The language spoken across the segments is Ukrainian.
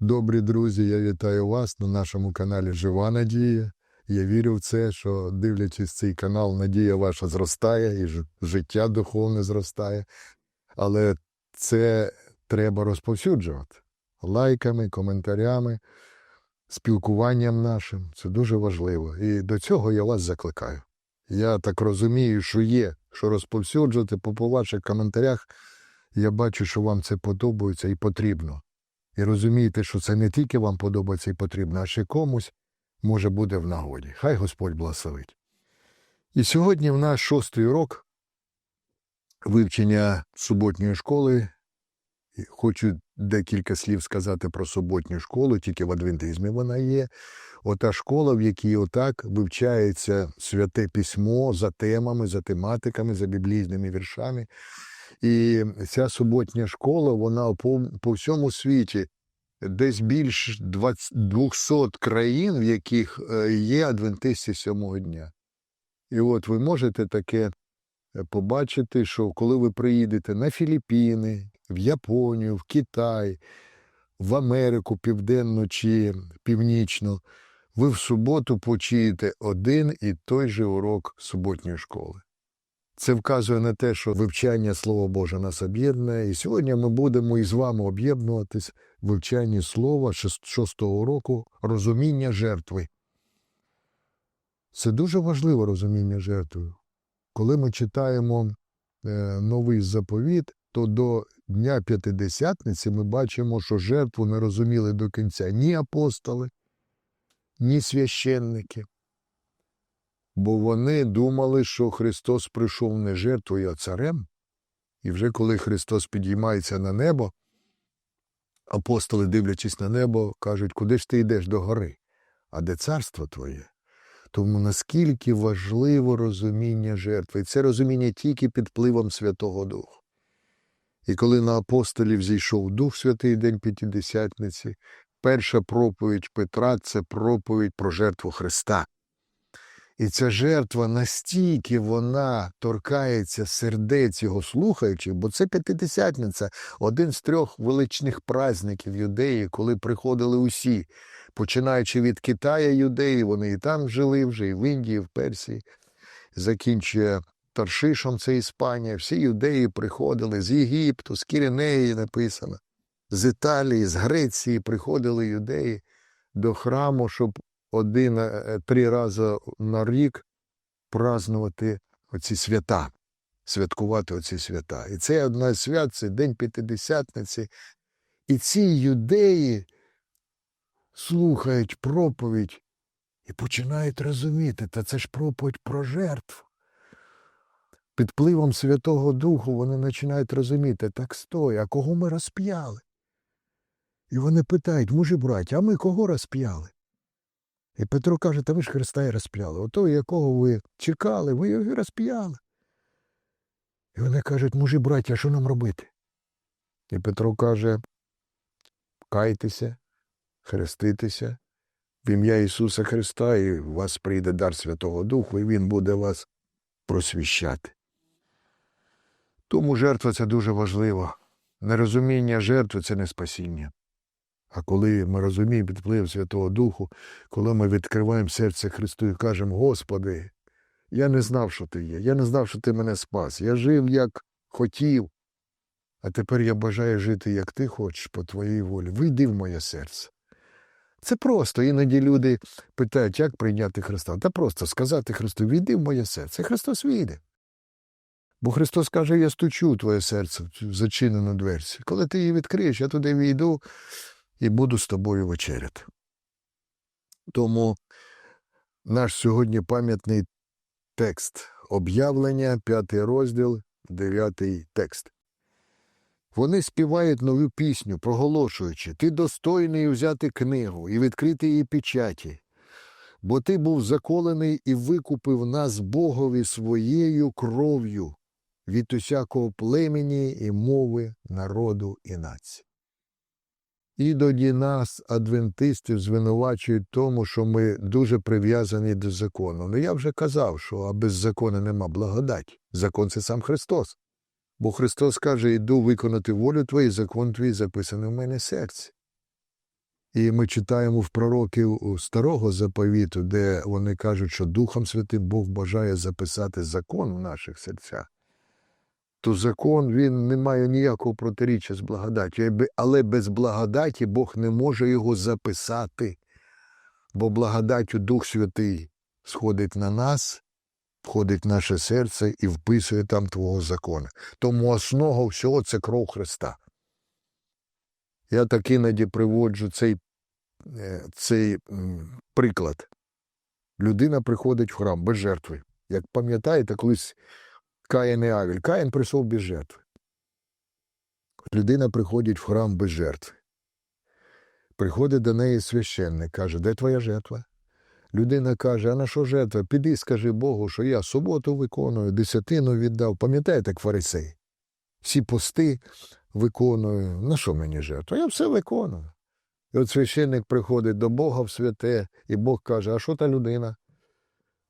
Добрі друзі, я вітаю вас на нашому каналі Жива Надія. Я вірю в це, що дивлячись цей канал, надія ваша зростає і життя духовне зростає. Але це треба розповсюджувати лайками, коментарями, спілкуванням нашим. Це дуже важливо. І до цього я вас закликаю. Я так розумію, що є, що розповсюджувати, по ваших коментарях. Я бачу, що вам це подобається і потрібно. І розумієте, що це не тільки вам подобається і потрібно, а ще комусь може буде в нагоді. Хай Господь благословить. І сьогодні в наш шостий урок вивчення суботньої школи. Хочу декілька слів сказати про суботню школу, тільки в адвентизмі вона є. Ота школа, в якій отак вивчається святе письмо за темами, за тематиками, за біблійними віршами. І ця суботня школа, вона по, по всьому світі, десь більш 20, 200 країн, в яких е, є адвентисти сьомого дня. І от ви можете таке е, побачити, що коли ви приїдете на Філіппіни, в Японію, в Китай, в Америку південну чи північну, ви в суботу почуєте один і той же урок суботньої школи. Це вказує на те, що вивчання Слова Боже нас об'єднує. І сьогодні ми будемо із вами об'єднуватись в вивчанні слова шостого року розуміння жертви. Це дуже важливе розуміння жертви. Коли ми читаємо е, новий заповіт, то до Дня П'ятидесятниці ми бачимо, що жертву не розуміли до кінця ні апостоли, ні священники бо вони думали, що Христос прийшов не жертвою, а царем. І вже коли Христос підіймається на небо, апостоли, дивлячись на небо, кажуть, куди ж ти йдеш до гори, а де царство твоє? Тому наскільки важливо розуміння жертви, і це розуміння тільки під впливом Святого Духу. І коли на апостолів зійшов Дух Святий День П'ятидесятниці, перша проповідь Петра це проповідь про жертву Христа. І ця жертва настільки вона торкається сердець його слухаючих, бо це п'ятидесятниця, один з трьох величних праздників юдеї, коли приходили усі, починаючи від Китая юдеї, вони і там жили вже, і в Індії, і в Персії, закінчує Таршишом, це Іспанія. Всі юдеї приходили з Єгипту, з Кіренеї написано, з Італії, з Греції приходили юдеї до храму, щоб один е, три рази на рік празнувати оці свята, святкувати оці свята. І це одна з свят, це День П'ятидесятниці. І ці юдеї слухають проповідь і починають розуміти, та це ж проповідь про жертву. Під впливом Святого Духу вони починають розуміти, так стой, а кого ми розп'яли? І вони питають, мужі браті, а ми кого розп'яли? І Петро каже, та ви ж Христа і розп'яли. Ото, якого ви чекали, ви його і розп'яли. І вони кажуть, мужі, браття, що нам робити? І Петро каже, кайтеся, хреститеся в ім'я Ісуса Христа, і у вас прийде дар Святого Духу, і Він буде вас просвіщати. Тому жертва це дуже важливо. Нерозуміння жертви це не спасіння. А коли ми розуміємо під вплив Святого Духу, коли ми відкриваємо серце Христу і кажемо, Господи, я не знав, що ти є, я не знав, що ти мене спас. Я жив, як хотів, а тепер я бажаю жити, як ти хочеш, по твоїй волі. Вийди в моє серце. Це просто. Іноді люди питають, як прийняти Христа. Та просто сказати Христу, війди в моє серце. Христос війде. Бо Христос каже, я стучу твоє серце зачинену дверці. Коли ти її відкриєш, я туди війду і буду з тобою вечеряти. Тому наш сьогодні пам'ятний текст об'явлення, п'ятий розділ, дев'ятий текст. Вони співають нову пісню, проголошуючи Ти достойний взяти книгу і відкрити її печаті, бо ти був заколений і викупив нас Богові своєю кров'ю від усякого племені і мови, народу і нації. Іноді нас, адвентистів, звинувачують тому, що ми дуже прив'язані до закону. Ну я вже казав, що а без закону нема благодать. Закон це сам Христос. Бо Христос каже, іду виконати волю твою, закон твій записаний в мене в серці. І ми читаємо в пророків старого заповіту, де вони кажуть, що Духом Святим Бог бажає записати закон в наших серцях. То закон він не має ніякого протиріччя з благодаттю. Але без благодаті Бог не може його записати. Бо благодаттю Дух Святий сходить на нас, входить в наше серце і вписує там Твого закону. Тому основа всього це кров Христа. Я так іноді приводжу цей, е, цей приклад. Людина приходить в храм без жертви. Як пам'ятаєте, колись Каїн і Авель. Каїн прийшов без жертви. Людина приходить в храм без жертви. Приходить до неї священник, каже, де твоя жертва? Людина каже, а на що жертва? Піди, скажи Богу, що я суботу виконую, десятину віддав. Пам'ятаєте, як фарисей? Всі пости виконую. На що мені жертва? Я все виконую. І от священник приходить до Бога в святе, і Бог каже, а що та людина?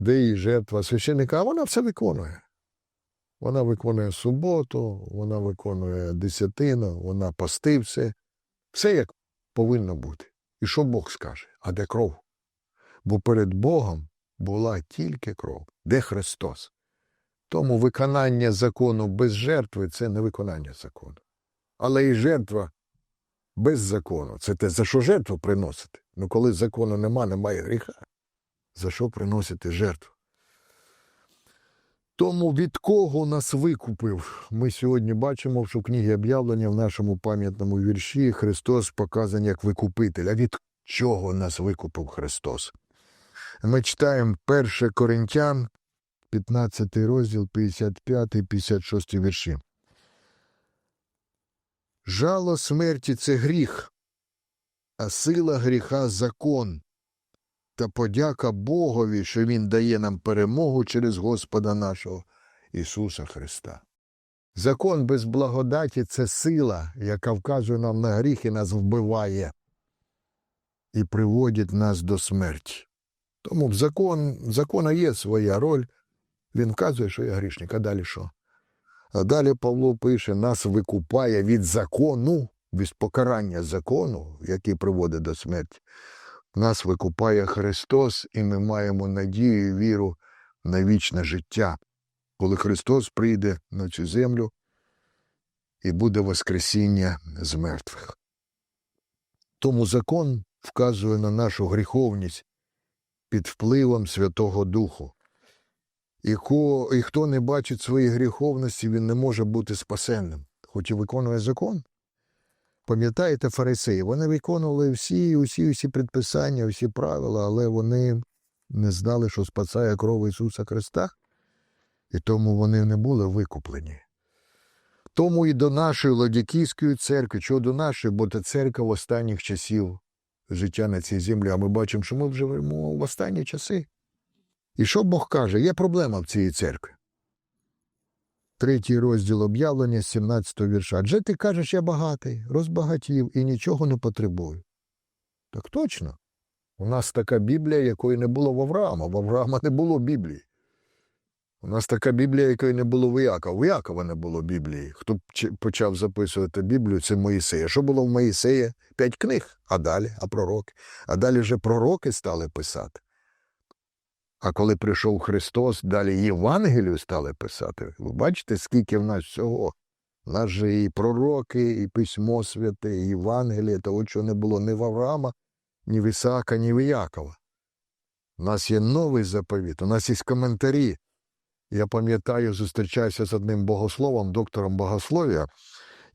Де її жертва? Священник, а вона все виконує. Вона виконує суботу, вона виконує десятину, вона пости все. Все як повинно бути. І що Бог скаже? А де кров? Бо перед Богом була тільки кров. Де Христос? Тому виконання закону без жертви це не виконання закону. Але і жертва без закону це те, за що жертву приносити. Ну коли закону нема, немає гріха. За що приносити жертву? Тому від кого нас викупив? Ми сьогодні бачимо, що в книгі об'явлення в нашому пам'ятному вірші Христос показаний як викупитель. А від чого нас викупив Христос? Ми читаємо 1 Коринтян, 15 розділ, 55-56 вірші. Жало смерті це гріх, а сила гріха закон. Та подяка Богові, що Він дає нам перемогу через Господа нашого Ісуса Христа. Закон без благодаті це сила, яка вказує нам на гріх і нас вбиває і приводить нас до смерті. Тому в закон, закона є своя роль. Він вказує, що я грішник, а далі що? А далі Павло пише, нас викупає від закону, від покарання закону, який приводить до смерті. Нас викупає Христос, і ми маємо надію і віру на вічне життя, коли Христос прийде на цю землю і буде Воскресіння з мертвих. Тому закон вказує на нашу гріховність під впливом Святого Духу. І, ко, і хто не бачить своєї гріховності, він не може бути спасенним, хоч і виконує закон. Пам'ятаєте фарисеї? Вони виконували всі, усі, усі предписання, всі правила, але вони не знали, що спасає кров Ісуса Христа, і тому вони не були викуплені. Тому і до нашої Ладікійської церкви, чого до нашої, бо це церква в останніх часів життя на цій землі, а ми бачимо, що ми вже живемо в останні часи. І що Бог каже? Є проблема в цій церкві. Третій розділ об'явлення з 17 вірша. Адже ти кажеш, я багатий, розбагатів і нічого не потребую. Так точно. У нас така Біблія, якої не було в Авраама. В Авраама не було Біблії. У нас така Біблія, якої не було в Іакова. В Іакова не було Біблії. Хто почав записувати Біблію, це Моїсея. Що було в Моїсея? П'ять книг, а далі, а пророки. А далі вже пророки стали писати. А коли прийшов Христос, далі Євангелію стали писати. Ви бачите, скільки в нас всього? У нас же і пророки, і письмо святе, і Євангеліє, того, що не було ні в Авраама, ні в Ісаака, ні в Якова. У нас є новий заповіт, у нас є коментарі. Я пам'ятаю, зустрічаюся з одним богословом, доктором богослов'я,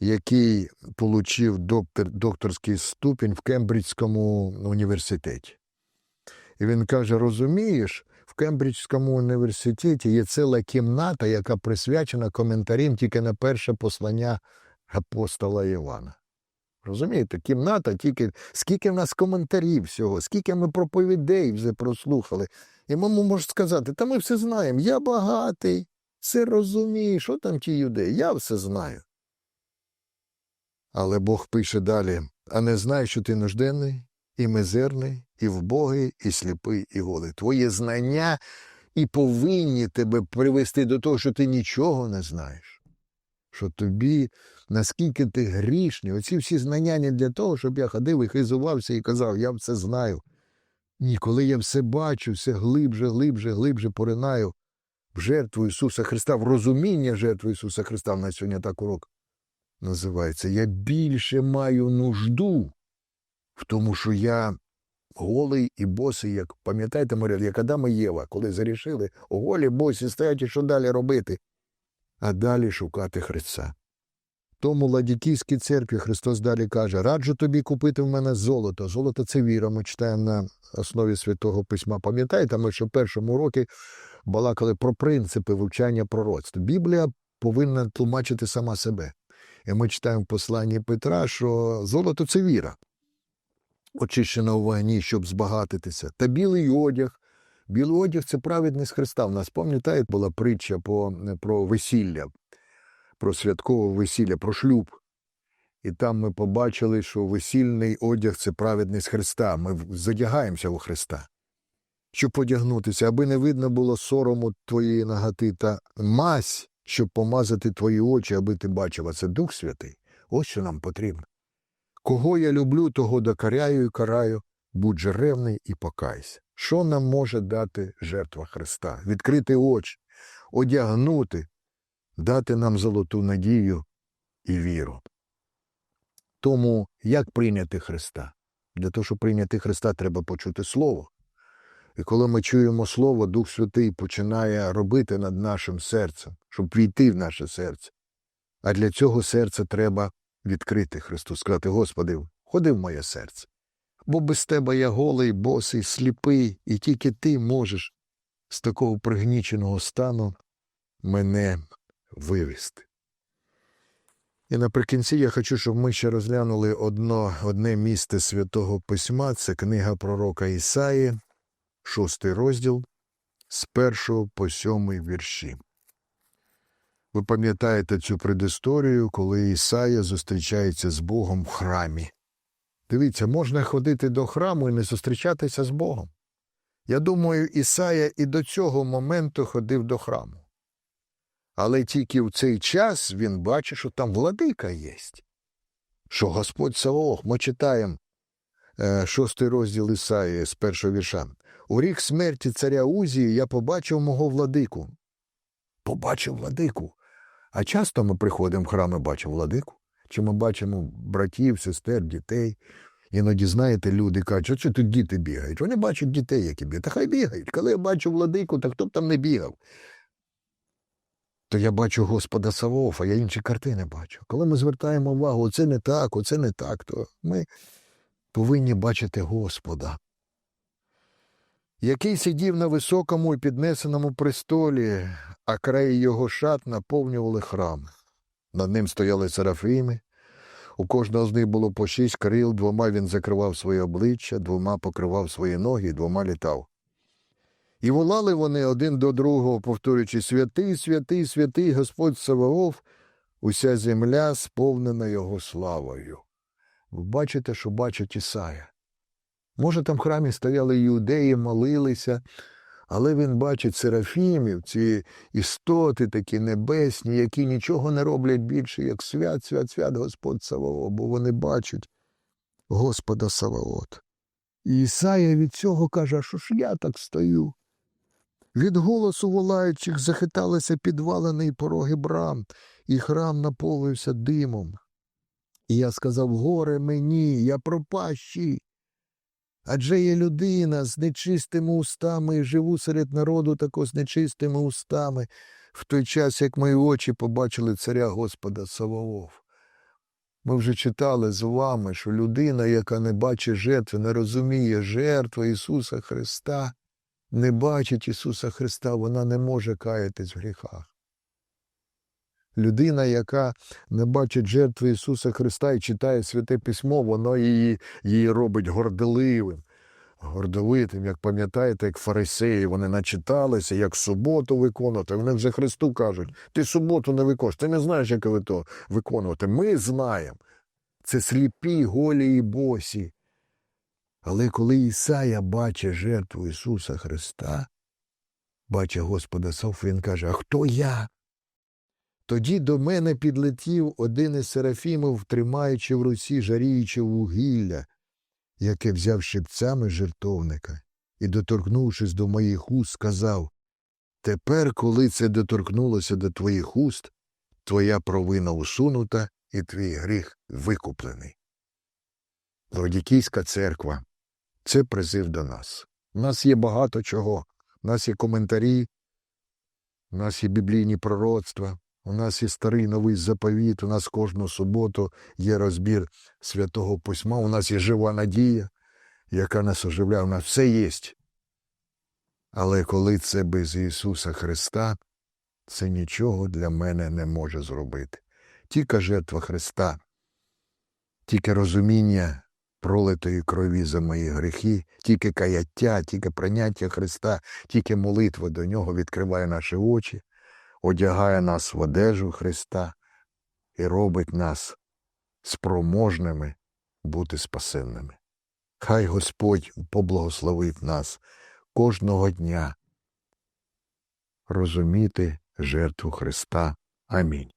який отримав доктор, докторський ступінь в Кембриджському університеті. І він каже: розумієш, в Кембриджському університеті є ціла кімната, яка присвячена коментарям тільки на перше послання апостола Івана. Розумієте, кімната тільки скільки в нас коментарів всього, скільки ми проповідей вже прослухали. І маму може сказати, та ми все знаємо, я багатий, все розумію, що там ті юдеї, я все знаю. Але Бог пише далі: а не знай, що ти нужденний, і мизерний, і вбогий, і сліпий, і голий. Твоє знання і повинні тебе привести до того, що ти нічого не знаєш, що тобі наскільки ти грішний. Оці всі знання не для того, щоб я ходив і хизувався і казав, я все знаю. Ні, коли я все бачу, все глибше, глибше, глибше поринаю в жертву Ісуса Христа, в розуміння жертви Ісуса Христа, в нас сьогодні так урок називається. Я більше маю нужду в тому, що я голий і босий, як пам'ятаєте, Марія, як Адам і Єва, коли зарішили, голі, босі, стоять, і що далі робити? А далі шукати Христа. Тому Ладікійській церкві Христос далі каже: раджу тобі купити в мене золото. Золото це віра. Ми читаємо на основі святого письма. Пам'ятаєте, ми що в першому році балакали про принципи вивчання пророцтва. Біблія повинна тлумачити сама себе. І ми читаємо в посланні Петра, що золото це віра, очищена у вогні, щоб збагатитися. Та білий одяг. Білий одяг це праведність Христа. В нас пам'ятаєте, була притча по, про весілля, про святкове весілля, про шлюб. І там ми побачили, що весільний одяг це праведність Христа. Ми задягаємося у Христа. Щоб одягнутися, аби не видно було сорому твоєї наготи та мазь, щоб помазати твої очі, аби ти бачив, а це Дух Святий. Ось що нам потрібно. Кого я люблю, того докаряю і караю, будь же ревний і покайся. Що нам може дати жертва Христа? Відкрити очі, одягнути, дати нам золоту надію і віру. Тому як прийняти Христа? Для того, щоб прийняти Христа, треба почути Слово. І коли ми чуємо Слово, Дух Святий починає робити над нашим серцем, щоб війти в наше серце. А для цього серце треба відкрити Христу, сказати, Господи, ходи в моє серце. Бо без тебе я голий, босий, сліпий, і тільки ти можеш з такого пригніченого стану мене вивести. І наприкінці я хочу, щоб ми ще розглянули одно, одне місце святого письма це книга пророка Ісаї, шостий розділ, з першого по сьомий вірші. Ви пам'ятаєте цю предісторію, коли Ісая зустрічається з Богом в храмі. Дивіться, можна ходити до храму і не зустрічатися з Богом. Я думаю, Ісая і до цього моменту ходив до храму. Але тільки в цей час він бачить, що там владика є, що Господь Савох, ми читаємо е, шостий розділ Ісаї з першого вірша. У рік смерті царя Узії я побачив мого владику. Побачив владику. А часто ми приходимо в храм і бачимо владику. Чи ми бачимо братів, сестер, дітей. Іноді, знаєте, люди кажуть, що тут діти бігають. Вони бачать дітей, які бігають. Та хай бігають. Коли я бачу владику, то хто б там не бігав. То я бачу Господа Савофа, я інші картини бачу. Коли ми звертаємо увагу, оце не так, оце не так, то ми повинні бачити Господа, який сидів на високому і піднесеному престолі, а краї його шат наповнювали храм. Над ним стояли серафими. У кожного з них було по шість крил, двома він закривав своє обличчя, двома покривав свої ноги, двома літав. І волали вони один до другого, повторюючи святий, святий, святий Господь Саваоф, уся земля сповнена його славою. Ви бачите, що бачить Ісая. Може, там в храмі стояли іудеї, молилися, але він бачить серафімів, ці істоти такі небесні, які нічого не роблять більше, як свят, свят, свят Господь Саваоф, бо вони бачать Господа Саваот. І Ісая від цього каже, що ж я так стою? Від голосу волаючих захиталися підвалини й пороги брам, і храм наповнився димом. І я сказав горе мені, я пропащий. Адже є людина з нечистими устами і живу серед народу тако з нечистими устами, в той час, як мої очі побачили царя Господа Саваоф. Ми вже читали з вами, що людина, яка не бачить жертви, не розуміє жертви Ісуса Христа, не бачить Ісуса Христа, вона не може каятись в гріхах. Людина, яка не бачить жертви Ісуса Христа і читає святе письмо, воно її, її робить горделивим, гордовитим, як пам'ятаєте, як фарисеї, вони начиталися, як суботу виконувати. Вони вже Христу кажуть, ти суботу не виконуєш, ти не знаєш, як ви то виконувати. Ми знаємо. Це сліпі, голі і босі. Але коли Ісая бачить жертву Ісуса Христа, бачить Господа Сов, він каже, а хто я? Тоді до мене підлетів один із серафімів, тримаючи в руці жаріюче вугілля, яке взяв щипцями жертовника, і, доторкнувшись до моїх уст, сказав Тепер, коли це доторкнулося до твоїх уст, твоя провина усунута і твій гріх викуплений. Лодікійська церква це призив до нас. У нас є багато чого. У нас є коментарі, у нас є біблійні пророцтва, у нас є старий новий заповіт, у нас кожну суботу є розбір святого письма, у нас є жива надія, яка нас оживляє, у нас все є. Але коли це без Ісуса Христа, це нічого для мене не може зробити. Тільки жертва Христа, тільки розуміння пролитої крові за мої гріхи, тільки каяття, тільки прийняття Христа, тільки молитва до Нього відкриває наші очі, одягає нас в одежу Христа і робить нас спроможними бути спасенними. Хай Господь поблагословить нас кожного дня розуміти жертву Христа. Амінь.